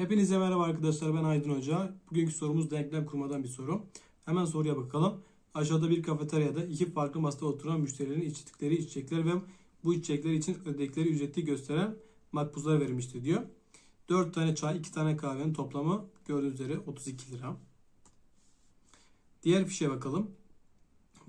Hepinize merhaba arkadaşlar ben Aydın Hoca. Bugünkü sorumuz denklem kurmadan bir soru. Hemen soruya bakalım. Aşağıda bir kafeteryada iki farklı masada oturan müşterilerin içtikleri içecekler ve bu içecekler için ödedikleri ücreti gösteren makbuzlar verilmiştir diyor. 4 tane çay, 2 tane kahvenin toplamı gördüğünüz üzere 32 lira. Diğer fişe bakalım.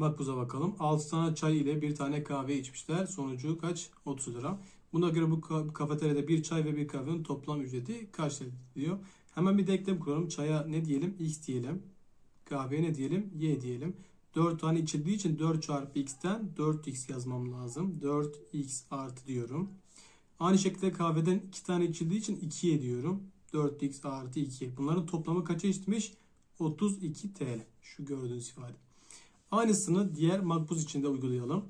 Makbuza bakalım. 6 tane çay ile bir tane kahve içmişler. Sonucu kaç? 30 lira. Buna göre bu ka- kafeteryada bir çay ve bir kahvenin toplam ücreti kaç lira diyor. Hemen bir denklem kuralım. Çaya ne diyelim? X diyelim. Kahveye ne diyelim? Y diyelim. 4 tane içildiği için 4 çarpı x'ten 4x yazmam lazım. 4x artı diyorum. Aynı şekilde kahveden 2 tane içildiği için 2'ye diyorum. 4x artı 2. Bunların toplamı kaça eşitmiş? 32 TL. Şu gördüğünüz ifade. Aynısını diğer makbuz için de uygulayalım.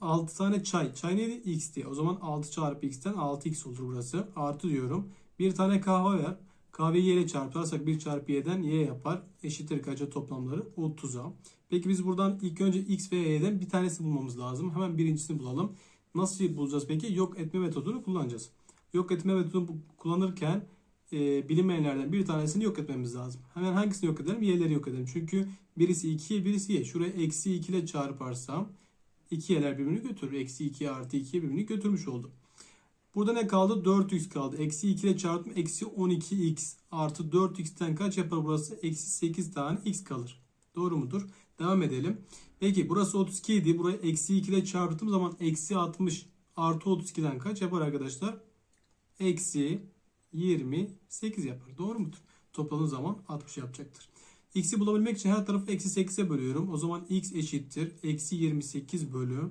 6 tane çay. Çay neydi? X diye. O zaman 6 çarpı x'ten 6x olur burası. Artı diyorum. Bir tane kahve ver. Kahveyi y ile çarparsak 1 çarpı y'den y yapar. Eşittir kaça toplamları? 30'a. Peki biz buradan ilk önce x ve y'den bir tanesi bulmamız lazım. Hemen birincisini bulalım. Nasıl bulacağız peki? Yok etme metodunu kullanacağız. Yok etme metodunu kullanırken e, bilinmeyenlerden bir tanesini yok etmemiz lazım. Hemen hangisini yok edelim? Y'leri yok edelim. Çünkü birisi 2'ye birisi y. Şuraya eksi 2 ile çarparsam 2 y'ler birbirini götürür. Eksi 2 artı 2'ye birbirini götürmüş oldu. Burada ne kaldı? 4x kaldı. Eksi 2 ile çarptım. Eksi 12x artı 4x'ten kaç yapar burası? Eksi 8 tane x kalır. Doğru mudur? Devam edelim. Peki burası 32 idi. Buraya eksi 2 ile çarptığım zaman eksi 60 artı 32'den kaç yapar arkadaşlar? Eksi 28 yapar. Doğru mudur? Topladığım zaman 60 yapacaktır. X'i bulabilmek için her tarafı eksi 8'e bölüyorum. O zaman x eşittir. Eksi 28 bölü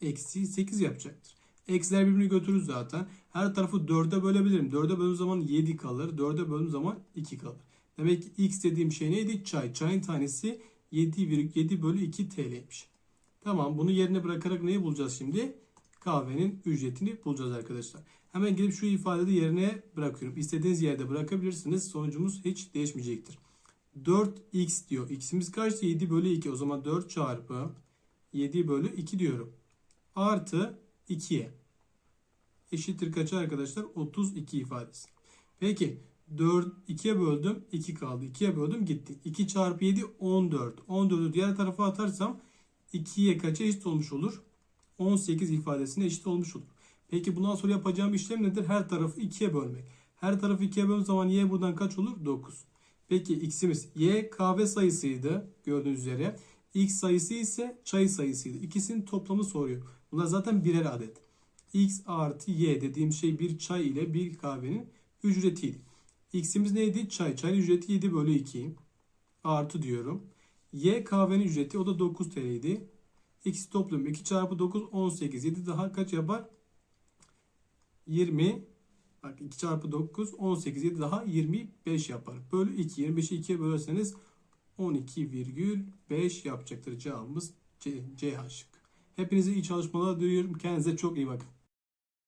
eksi 8 yapacaktır. Eksiler birbirini götürür zaten. Her tarafı 4'e bölebilirim. 4'e böldüğüm zaman 7 kalır. 4'e böldüğüm zaman 2 kalır. Demek ki x dediğim şey neydi? Çay. Çayın tanesi 7,7 bölü 2 TL'ymiş. Tamam bunu yerine bırakarak neyi bulacağız şimdi? Kahvenin ücretini bulacağız arkadaşlar. Hemen gidip şu ifadeyi yerine bırakıyorum. İstediğiniz yerde bırakabilirsiniz. Sonucumuz hiç değişmeyecektir. 4x diyor. X'imiz kaçtı? 7 bölü 2. O zaman 4 çarpı 7 bölü 2 diyorum. Artı 2'ye. Eşittir kaça arkadaşlar? 32 ifadesi. Peki 4 2'ye böldüm 2 kaldı. 2'ye böldüm gitti. 2 çarpı 7 14. 14'ü diğer tarafa atarsam 2'ye kaça eşit olmuş olur? 18 ifadesine eşit olmuş olur. Peki bundan sonra yapacağım işlem nedir? Her tarafı 2'ye bölmek. Her tarafı 2'ye böldüğüm zaman y buradan kaç olur? 9. Peki x'imiz y kahve sayısıydı gördüğünüz üzere. x sayısı ise çay sayısıydı. İkisinin toplamı soruyor. Bunlar zaten birer adet. x artı y dediğim şey bir çay ile bir kahvenin ücretiydi. x'imiz neydi? Çay. Çayın ücreti 7 bölü 2. Artı diyorum. y kahvenin ücreti o da 9 TL idi. X toplam 2 çarpı 9 18. 7 daha kaç yapar? 20 Bak 2 çarpı 9 18 7 daha 25 yapar. Bölü 2 25'i 2'ye bölerseniz 12,5 yapacaktır cevabımız C, C şıkkı. Hepinize iyi çalışmalar diliyorum. Kendinize çok iyi bakın.